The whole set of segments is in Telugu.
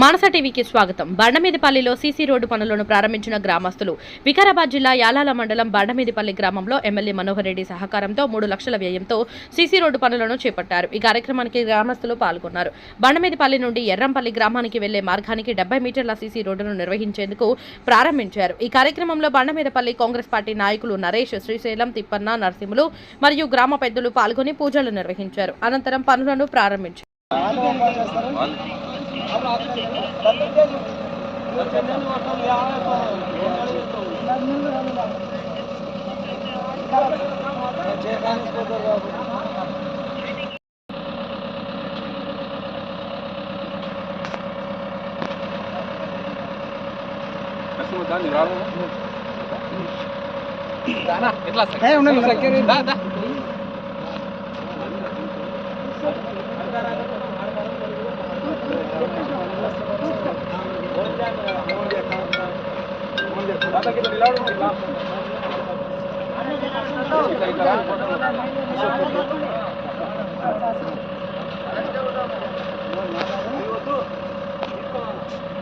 మానస టీవీకి స్వాగతం. బండమీదిపల్లిలో సీసీ రోడ్డు పనులను ప్రారంభించిన గ్రామస్తులు వికారాబాద్ జిల్లా యాలాల మండలం బండమీదిపల్లి గ్రామంలో ఎమ్మెల్యే మనోహర్ రెడ్డి సహకారంతో మూడు లక్షల వ్యయంతో సీసీ రోడ్డు పనులను చేపట్టారు. ఈ కార్యక్రమానికి గ్రామస్తులు పాల్గొన్నారు. బండమీదిపల్లి నుండి ఎర్రంపల్లి గ్రామానికి వెళ్ళే మార్గానికి డెబ్బై మీటర్ల సీసీ రోడ్డును నిర్వహించేందుకు ప్రారంభించారు. ఈ కార్యక్రమంలో బండమీదపల్లి కాంగ్రెస్ పార్టీ నాయకులు నరేష్ శ్రీశైలం తిప్పన్న నరసింహులు మరియు గ్రామ పెద్దలు పాల్గొని పూజలు నిర్వహించారు. అనంతరం పనులను ప్రారంభించారు. అదే ఐదు వందలు కాదు వెయ్యి ఒక రూపాయి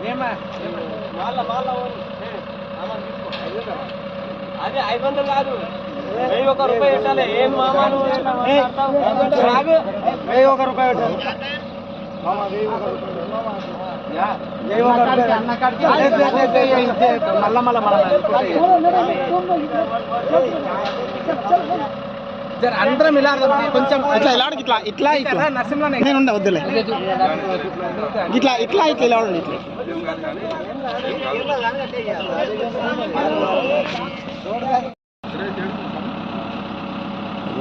ఏం నువ్వు ఎట్లా మాట్లాడతావు? రాగు. వెయ్యి ఒక రూపాయి పెట్టాలి మామ, వెయ్యి ఒక రూపాయి పెట్టాలి. మళ్ళా మళ్ళా జర అందరం ఇలా కొంచెం ఇట్లా ఇలా ఇట్లా ఇట్లా ఇట్లా. నరసింహ నేను ఉండ వద్దులే. ఇట్లా ఇట్లా ఇట్లా ఇలా ఉండండి ఇట్లా.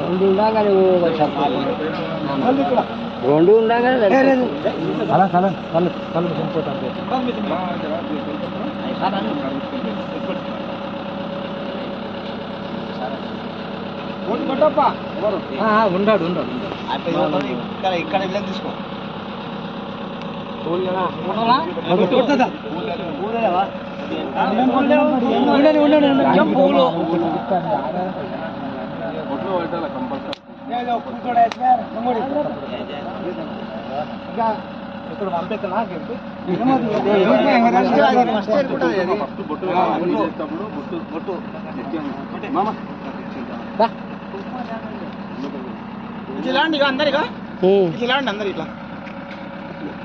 రెండు ఉండగానే రెండు ఉండగానే అలా కల కల కలు చనిపోతాను ఉండాడు ఉండాడు ఇక్కడ ఇక్కడ ఇల్లు తీసుకో. పూలు ఇక అందరిగా అండి అందరు ఇట్లా?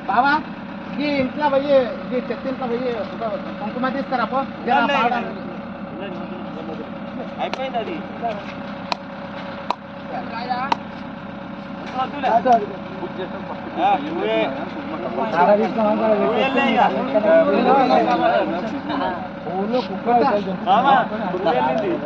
బావా ఈ ఇంట్లో పోయి ఈ చెత్త ఇంట్లో పోయి కుంకుమ తీస్తారా. అయిపోయింది అది. ఆ, నువ్వే. నువ్వే వెళ్ళే ఇక. మామా, నువ్వే వెళ్ళింది.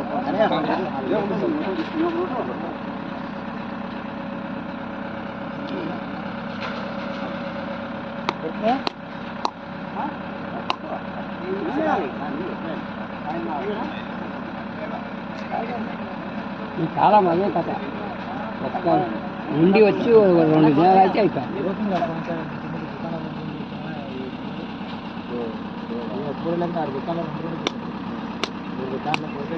చాలా మంది కథ ఒక్క ఉండి వచ్చి ఓ రెండు దినాలు అయితే అయిపోయింది ఎప్పుడు లేక ఆరు దుకాణాలు రెండు దుకాణాలు పోతే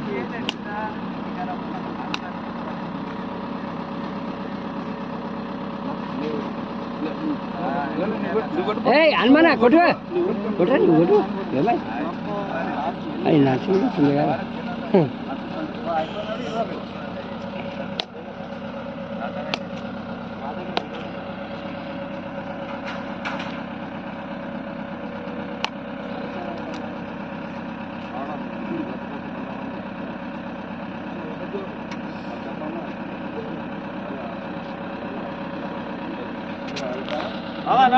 ఏ హనుమానా కొట్టు కొట్టు నువ్వు కొట్టు ఏమై అది నర్సింగ్ ఉంది కదా Hola,